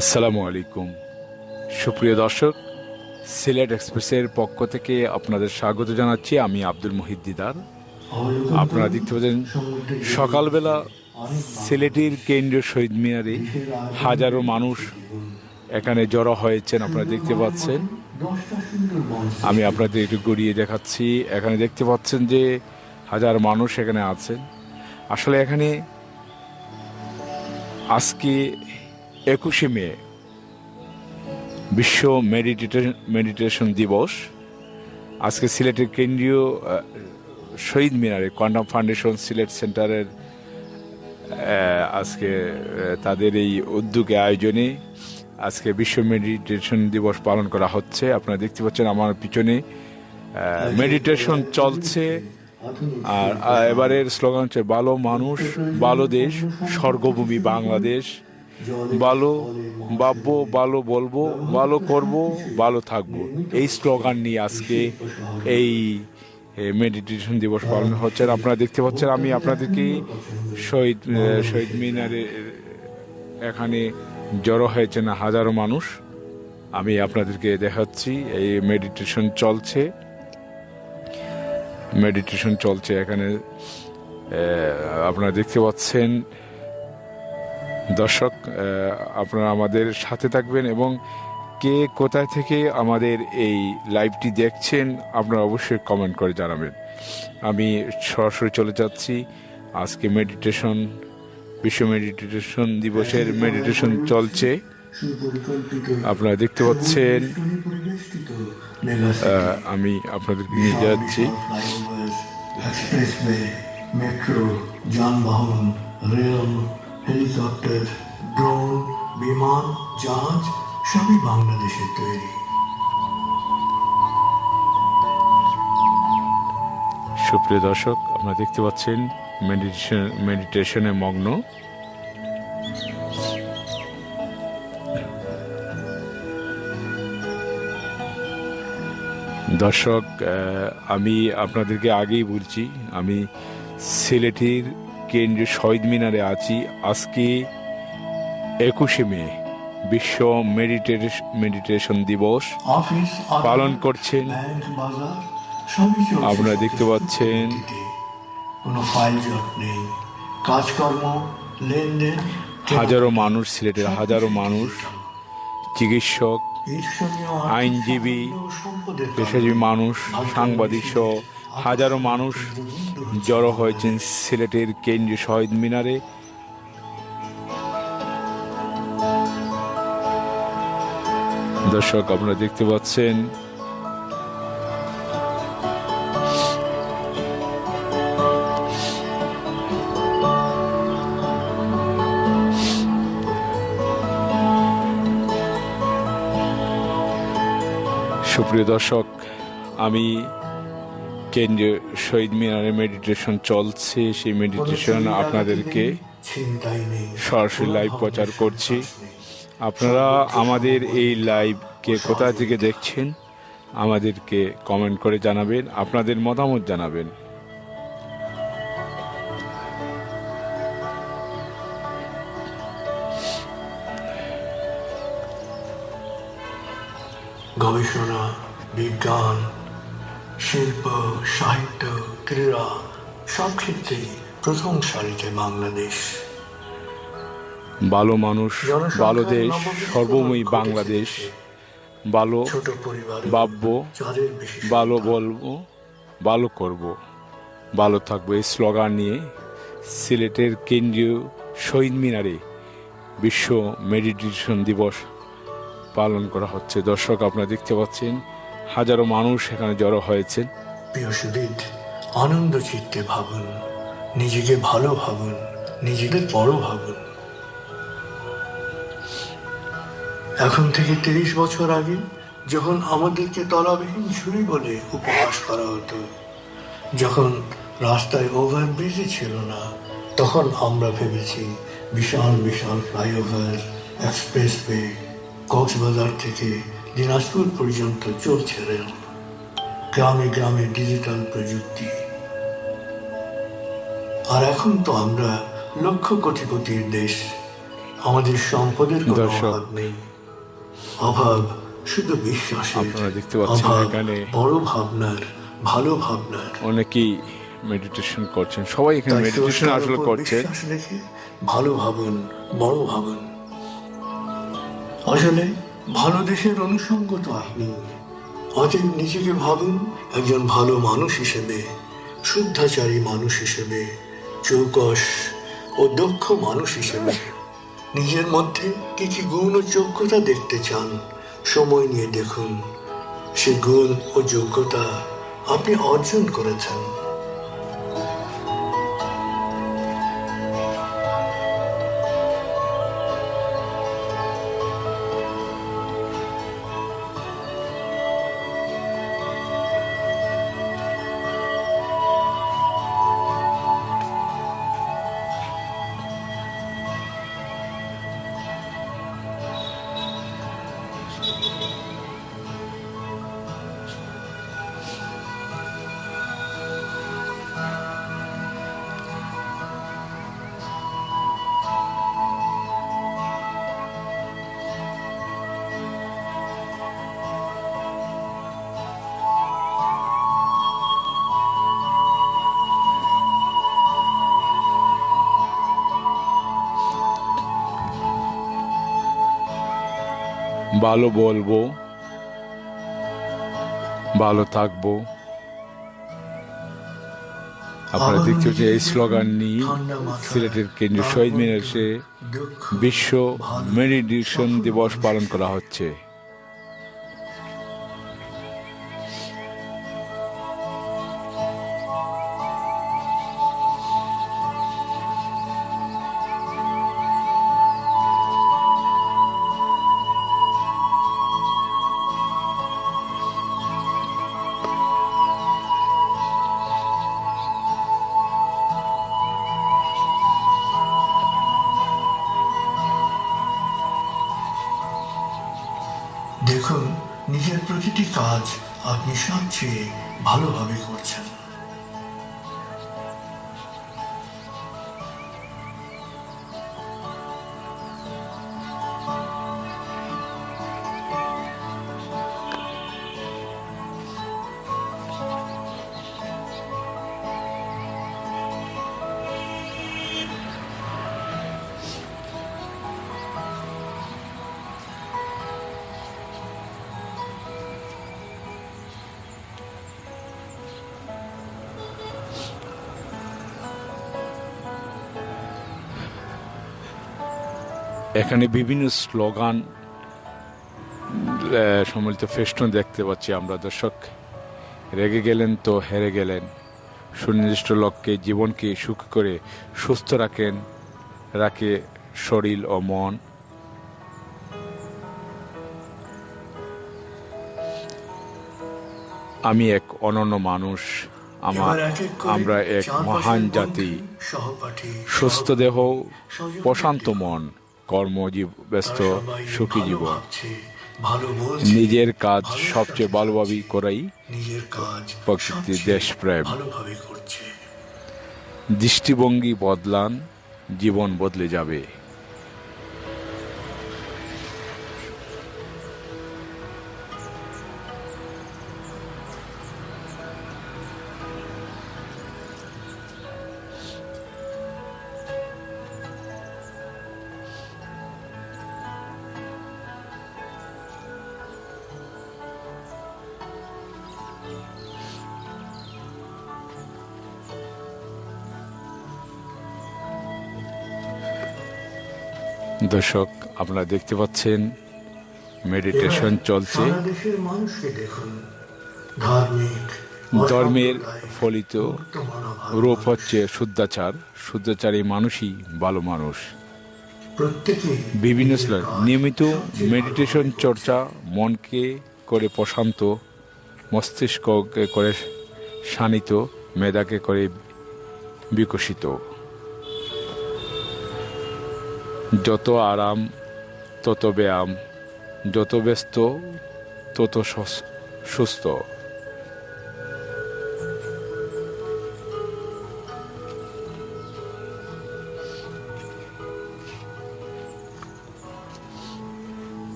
আসসালামু আলাইকুম। সুপ্রিয় দর্শক, সিলেট এক্সপ্রেসের পক্ষ থেকে আপনাদের স্বাগত জানাচ্ছি আমি আব্দুল মহিদ দিদার। আপনারা দেখতে পাচ্ছেন, সকালবেলা সিলেটের কেন্দ্রীয় শহীদ মিনারে হাজারো মানুষ এখানে জড়ো হয়েছেন, আপনারা দেখতে পাচ্ছেন। আমি আপনাদের একটু গড়িয়ে দেখাচ্ছি। এখানে দেখতে পাচ্ছেন যে হাজার মানুষ এখানে আছেন। আসলে এখানে আজকে একুশে মে, বিশ্ব মেডিটেশন মেডিটেশন দিবস। আজকে সিলেটের কেন্দ্রীয় শহীদ মিনারে কোয়ান্টাম ফাউন্ডেশন সিলেট সেন্টারের আজকে তাদের এই উদ্যোগে আয়োজনে আজকে বিশ্ব মেডিটেশন দিবস পালন করা হচ্ছে। আপনারা দেখতে পাচ্ছেন আমার পিছনে মেডিটেশন চলছে। আর এবারের স্লোগান হচ্ছে ভালো মানুষ ভালো দেশ, স্বর্গভূমি বাংলাদেশ। ভালো ভাববো, ভালো বলব, ভালো করব, ভালো থাকব। এই স্লোগান নিয়ে আজকে এই মেডিটেশন দিবস পালন হচ্ছে। আপনারা দেখতে পাচ্ছেন, আমি আপনাদেরকে শহীদ শহীদ মিনারে এখানে জড়ো হয়েছেন হাজারো মানুষ। আমি আপনাদেরকে দেখাচ্ছি, এই মেডিটেশন চলছে। মেডিটেশন চলছে এখানে। আপনারা দেখতে পাচ্ছেন দর্শক আপনারা আমাদের সাথে থাকবেন এবং কে কোথায় থেকে আমাদের এই লাইভটি দেখছেন, আপনারা অবশ্যই কমেন্ট করে জানাবেন। আমি সরাসরি চলে যাচ্ছি আজকে মেডিটেশন বিশ্ব মেডিটেশন দিবসের মেডিটেশন চলছে। আপনারা দেখতে পাচ্ছেন আমি আপনাদেরকে নিয়ে যাচ্ছি। মেট্রো যানবাহন রেল হেলিকপ্টার, ড্রোন, বিমান, জাহাজ, সবই বাংলাদেশের তৈরি। সুপ্রিয় দর্শক, আপনারা দেখতে পাচ্ছেন মেডিটেশন, মেডিটেশনে মগ্ন। দর্শক আমি আপনাদেরকে আগেই বলছি, আমি সিলেটের কেন্দ্রীয় শহীদ মিনারে আছি। আজকে একুশে মে বিশ্ব মেডিটেশন মেডিটেশন দিবস পালন করছেন। আপনারা দেখতে পাচ্ছেন। কাজকর্ম লেনদেন হাজারো মানুষ সিলেটের হাজারো মানুষ চিকিৎসক আইনজীবী, পেশাজীবী মানুষ সাংবাদিক সহ হাজারো মানুষ জড়ো হয়েছেন সিলেটের কেন্দ্রীয় শহীদ মিনারে। দর্শক, আপনারা দেখতে পাচ্ছেন, সুপ্রিয় দর্শক, আমি কেন্দ্রীয় শহীদ মিনারে মেডিটেশন চলছে। সেই মেডিটেশন আপনাদেরকে সরাসরি লাইভ প্রচার করছি। আপনারা আমাদের এই লাইভকে কোথা থেকে দেখছেন? আমাদেরকে কমেন্ট করে জানাবেন আপনাদের মতামত জানাবেন। গবেষণা বিজ্ঞান শিল্প সাহিত্য ক্রীড়া সব ক্ষেত্রেই প্রথম সারিতে বাংলাদেশ। ভালো মানুষ ভালো দেশ সর্বময়ী বাংলাদেশ। ভালো ছোট পরিবার ভাববো ভালো বলব ভালো করব। ভালো থাকব এই স্লোগান নিয়ে সিলেটের কেন্দ্রীয় শহীদ মিনারে বিশ্ব মেডিটেশন দিবস পালন করা হচ্ছে। দর্শক আপনারা দেখতে পাচ্ছেন হাজারো মানুষ এখানে জড়ো হয়েছেন। প্রিয় সুদীদ আনন্দ চিত্তে ভাবুন, নিজেকে ভালো ভাবুন, নিজেকে বড় ভাবুন। এখন থেকে তিরিশ বছর আগে যখন আমাদেরকে তলাবিহীন ছুরি বলে উপহাস করা হতো, যখন রাস্তায় ওভারব্রিজই ছিল না, তখন আমরা ভেবেছি বিশাল বিশাল ফ্লাইওভার এক্সপ্রেসওয়ে কক্সবাজার থেকে দিনাজপুর পর্যন্ত চলছে রেল। গ্রামে গ্রামে ডিজিটাল প্রযুক্তি। আর এখন তো আমরা লক্ষ কোটি কোটির দেশ। আমাদের সম্পদের কোনো অভাব নেই। অভাব শুধু বিশ্বাসের। অভাব এখানে বড় ভাবনার ভালো ভাবনার। অনেকেই মেডিটেশন করছেন। সবাই এখানে মেডিটেশন আসলে রেখে ভালো ভাবুন বড় ভাবুন। আসলে ভালো দেশের অনুষঙ্গ তো আপনি। অতএব নিজেকে ভাবুন, একজন ভালো মানুষ হিসেবে, শুদ্ধাচারী মানুষ হিসেবে, চৌকস ও দক্ষ মানুষ হিসেবে। নিজের মধ্যে কি কি গুণ ও যোগ্যতা দেখতে চান, সময় নিয়ে দেখুন। সে গুণ ও যোগ্যতা আপনি অর্জন করেছেন। ভালো বলব ভালো থাকব। আপনারা দেখতে যে এই স্লোগান নিয়ে সিলেটের কেন্দ্রীয় শহীদ মিনার বিশ্ব মেডিটেশন দিবস পালন করা হচ্ছে। প্রতিটি কাজ আপনি সবচেয়ে ভালোভাবে করছেন। এখানে বিভিন্ন স্লোগান সম্মিলিত ফেস্টুন দেখতে পাচ্ছি আমরা দর্শক। রেগে গেলেন তো হেরে গেলেন। সুনির্দিষ্ট লক্ষ্যে জীবনকে সুখ করে সুস্থ রাখেন রাখে শরীর ও মন। আমি এক অনন্য মানুষ আমার আমরা এক মহান জাতি। সুস্থ দেহ প্রশান্ত মন। কর্মজীব ব্যস্ত সুখী জীবন। নিজের কাজ সবচেয়ে ভালোভাবেই করাই নিজের কাজ প্রকৃতি, দেশপ্রেম। দৃষ্টিভঙ্গি বদলান জীবন বদলে যাবে। দর্শক আপনারা দেখতে পাচ্ছেন মেডিটেশন চলছে। ধর্মের ফলিত রূপ হচ্ছে শুদ্ধাচার। শুদ্ধাচারী মানুষই ভালো মানুষ। বিভিন্ন নিয়মিত মেডিটেশন চর্চা মনকে করে প্রশান্ত মস্তিষ্ককে করে শানিত মেধাকে করে বিকশিত। যত আরাম তত ব্যায়াম যত ব্যস্ত তত সুস্থ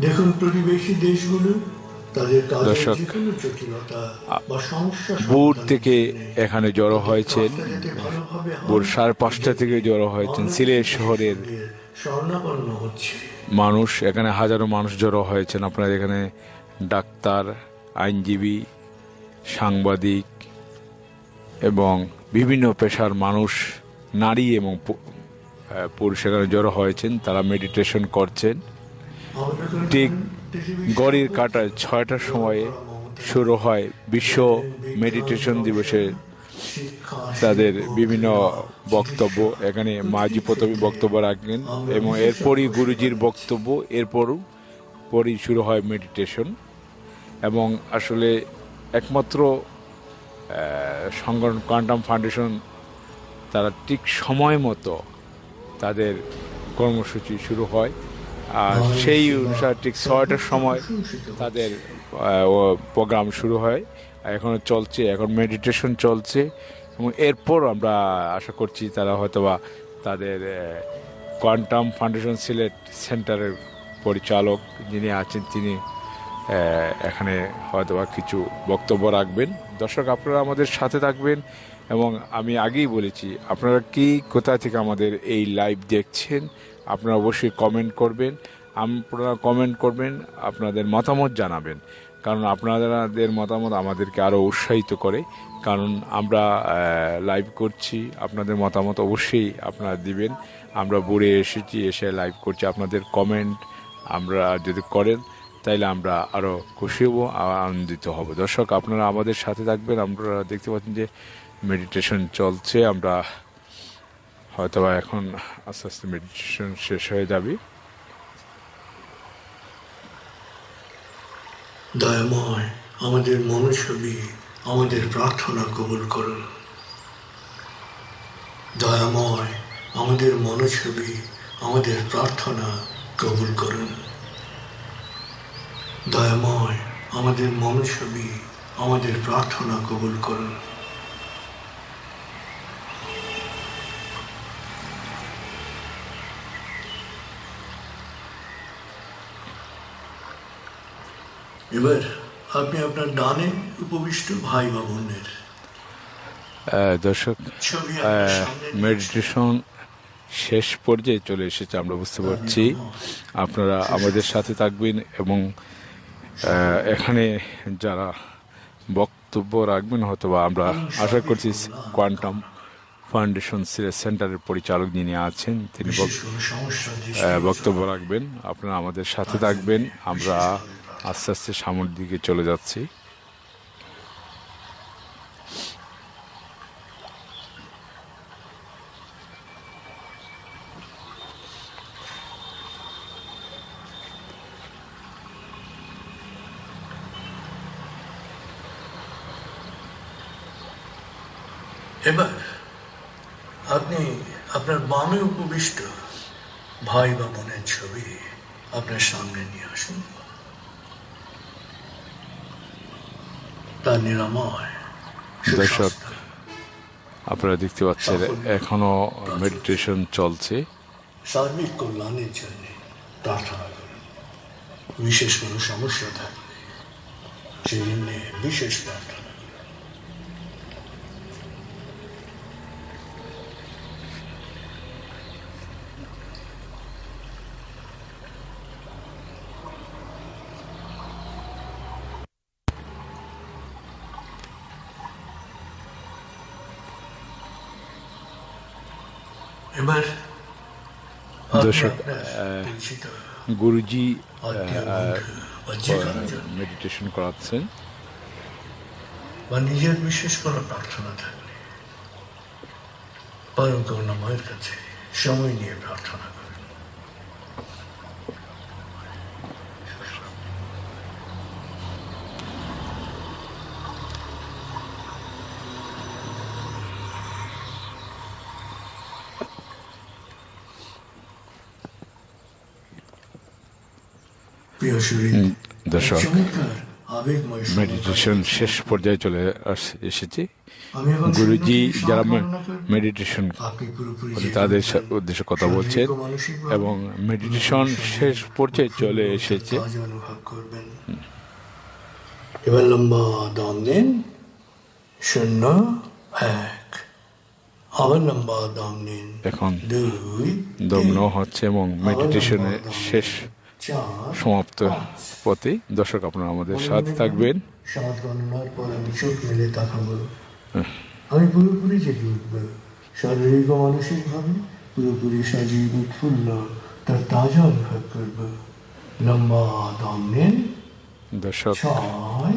দেখুন প্রতিবেশী দেশগুলো দর্শক, যে কোনো জটিলতা বা সমস্যা ভোর সমাধানের থেকে এখানে জড়ো হয়েছেন। হয়, ভোর সাড়ে পাঁচটা থেকে জড়ো হয়েছেন। সিলেট শহরের মানুষ এখানে হাজারো মানুষ জড়ো হয়েছেন। আপনার এখানে ডাক্তার আইনজীবী সাংবাদিক এবং বিভিন্ন পেশার মানুষ নারী এবং পুরুষ এখানে জড়ো হয়েছেন। তারা মেডিটেশন করছেন। ঠিক গড়ির কাটায় ছয়টার সময়ে শুরু হয় বিশ্ব মেডিটেশন দিবসে। তাদের বিভিন্ন বক্তব্য, এখানে মাঝি প্রথমে বক্তব্য রাখেন এবং এরপরই গুরুজির বক্তব্য, এরপরও পরই শুরু হয় মেডিটেশন। এবং আসলে একমাত্র সংগঠন কোয়ান্টাম ফাউন্ডেশন, তারা ঠিক সময় মতো তাদের কর্মসূচি শুরু হয়। আর সেই অনুসারে ঠিক ছয়টার সময় তাদের প্রোগ্রাম শুরু হয়। এখনও চলছে, এখন মেডিটেশন চলছে। এবং এরপর আমরা আশা করছি তারা হয়তোবা তাদের কোয়ান্টাম ফাউন্ডেশন সিলেট সেন্টারের পরিচালক যিনি আছেন, তিনি এখানে হয়তোবা কিছু বক্তব্য রাখবেন। দর্শক, আপনারা আমাদের সাথে থাকবেন এবং আমি আগেই বলেছি, আপনারা কি, কোথা থেকে আমাদের এই লাইভ দেখছেন আপনারা অবশ্যই কমেন্ট করবেন। আপনারা কমেন্ট করবেন, আপনাদের মতামত জানাবেন। কারণ আপনাদের মতামত আমাদেরকে আরও উৎসাহিত করে। কারণ আমরা লাইভ করছি, আপনাদের মতামত অবশ্যই আপনারা দিবেন। আমরা বুড়ে এসেছি, এসে লাইভ করছি, আপনাদের কমেন্ট আমরা যদি করেন, তাইলে আমরা আরও খুশি হব, আনন্দিত হব। দর্শক, আপনারা আমাদের সাথে থাকবেন। আপনারা দেখতে পাচ্ছেন যে মেডিটেশন চলছে। আমরা হয়তোবা এখন আস্তে আস্তে মেডিটেশন শেষ হয়ে যাবে। দয়াময়, আমাদের মনুষ্যবী আমাদের প্রার্থনা কবুল করুন। দয়াময়, আমাদের মনুষ্যবী আমাদের প্রার্থনা কবুল করুন। দয়াময়, আমাদের মনুষ্যবী আমাদের প্রার্থনা কবুল করুন। এবার আপনি আপনার ডানে উপবিষ্ট ভাই বা বোনের দর্শক মেডিটেশন শেষ পর্যায়ে চলে এসেছে আমরা বুঝতে পারছি। আপনারা আমাদের সাথে থাকবেন এবং এখানে যারা বক্তব্য রাখবেন হয়তোবা আমরা আশা করছি কোয়ান্টাম ফাউন্ডেশন সেন্টারের পরিচালক যিনি আছেন তিনি বক্তব্য রাখবেন। আপনারা আমাদের সাথে থাকবেন। আমরা আস্তে আস্তে সামনের দিকে চলে যাচ্ছি। এবার আপনি আপনার বামে উপবিষ্ট ভাই বা বোনের ছবি আপনার সামনে নিয়ে আসুন। তার নিরাময় দর্শক আপনারা দেখতে পাচ্ছেন এখনও মেডিটেশন চলছে। সার্বিক কল্যাণের জন্য প্রার্থনা করুন বিশেষ কোনো সমস্যা থাকলে সেই জন্য বিশেষ প্রার্থনা করুন এবার আপনি দর্শক, গুরুজি মেডিটেশন করাচ্ছেন। বা নিজের বিশেষ কোনো প্রার্থনা থাকলে পরম করুণাময়ের কাছে সময় নিয়ে প্রার্থনা করুন। দর্শক মেডিটেশন শেষ পর্যায়ে চলে এসেছি। গুরুজি যারা। মেডিটেশন তাদের উদ্দেশ্যে কথা বলছেন এবং মেডিটেশন শেষ পর্যায়ে চলে এসেছে। এবার লম্বা দম নিন। শূন্য এক। আবার লম্বা দম নিন। এখন দুই দম হচ্ছে এবং মেডিটেশনের শেষ সমাপ্ত পথে দর্শক আপনারা আমাদের সাথে থাকবেন। সাত গণনার পর আমি চোখ মেলে তাকাবো আমি পুরোপুরি জেগে উঠবো। শারীরিক ও মানসিকভাবে পুরোপুরি সজীব উৎফুল্ল তার তাজা অনুভব করব। লম্বা দম নিন। দর্শক ছয়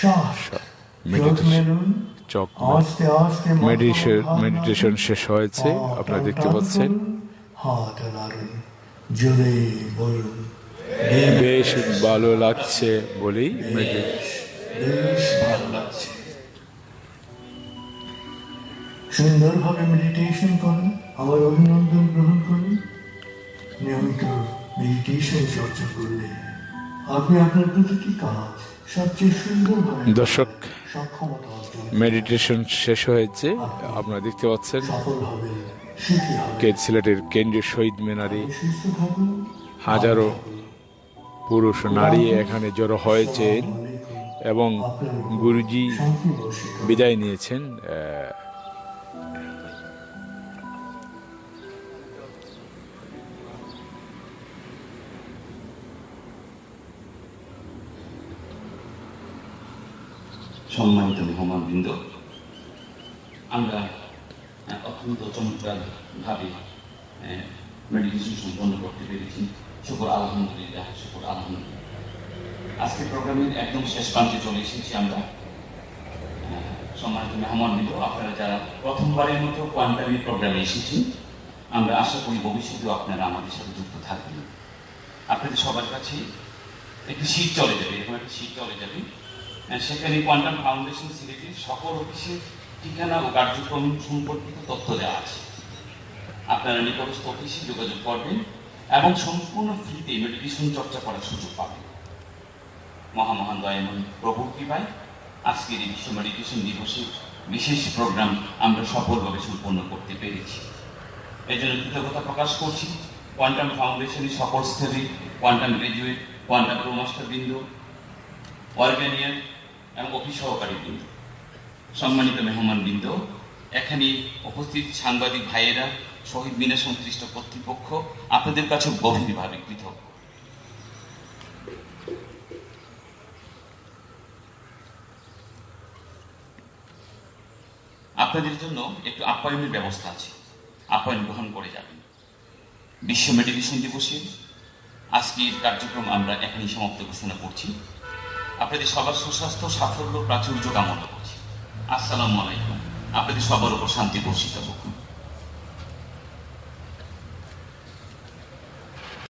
সাত। চক মেডিটেশন মেডিটেশন শেষ হয়েছে। আপনারা দেখতে পাচ্ছেন। হাত নাড়ুন। জোরে বলুন। বেশ ভালো লাগছে বলেই মেডি- বেশ ভালো লাগছে। সুন্দরভাবে মেডিটেশন করুন আমার অভিনন্দন গ্রহণ করুন। নিয়মিত মেডিটেশন চর্চা করলে আপনি আপনার প্রতিটি কাজ? সবচেয়ে সুন্দরভাবে দর্শক, মেডিটেশন শেষ হয়েছে। আপনারা দেখতে পাচ্ছেন সিলেটের কেন্দ্রীয় শহীদ মিনারে হাজারো পুরুষ নারী এখানে জড়ো হয়েছেন এবং গুরুজি বিদায় নিয়েছেন সম্মানিত মেহমান বৃন্দ আমরা অত্যন্ত চমৎকার ভাবে মেডিটেশন সম্পন্ন করতে পেরেছি। শুকর আলহামদুলিল্লাহ, শুকুর আলহামদুলিল্লাহ। আজকের প্রোগ্রামের একদম শেষ প্রান্তে চলে এসেছি আমরা। সম্মানিত মেহমান বৃন্দ আপনারা যারা প্রথমবারের মতো কোয়ান্টামি প্রোগ্রামে এসেছেন, আমরা আশা করি ভবিষ্যতেও আপনারা আমাদের সাথে যুক্ত থাকবেন। আপনাদের সবার কাছে একটি শীট চলে যাবে, এরকম একটা শীট চলে যাবে। সেখানে কোয়ান্টাম ফাউন্ডেশন সিলেটের সকল অফিসের ঠিকানা ও কার্যক্রম সম্পর্কিত তথ্য দেওয়া আছে। আপনারা নিকটস্থ অফিসে যোগাযোগ করবেন। এবং সম্পূর্ণ ফ্রিতে মেডিটেশন চর্চা করার সুযোগ পাবেন মহামহান দয়ামন প্রভুর কৃপায় আজকের এই বিশ্ব মেডিটেশন দিবসের বিশেষ প্রোগ্রাম আমরা সফলভাবে সম্পন্ন করতে পেরেছি। এই জন্য কৃতজ্ঞতা প্রকাশ করছি। কোয়ান্টাম ফাউন্ডেশনের সকল স্তরে কোয়ান্টাম গ্রাজুয়েট কোয়ান্টাম প্রোমাস্টার বৃন্দ অর্গানিয়ার এবং অফিস সহকারী বৃন্দ, সম্মানিত মেহমান বৃন্দ, এখানে উপস্থিত সাংবাদিক ভাইয়েরা শহীদ মিনার সংশ্লিষ্ট কর্তৃপক্ষ আপনাদের কাছে গভীরভাবে কৃতজ্ঞ। আপনাদের জন্য একটু আপ্যায়নের ব্যবস্থা আছে। আপ্যায়ন গ্রহণ করে যাবেন। বিশ্ব মেডিটেশন দিবসে আজকের কার্যক্রম আমরা এখানেই সমাপ্ত ঘোষণা করছি। আপনাদের সবার সুস্বাস্থ্য, সাফল্য, প্রাচুর্য কামনা করছি। আসসালামু আলাইকুম। আপনাদের সবার উপর শান্তি বর্ষিত হোক।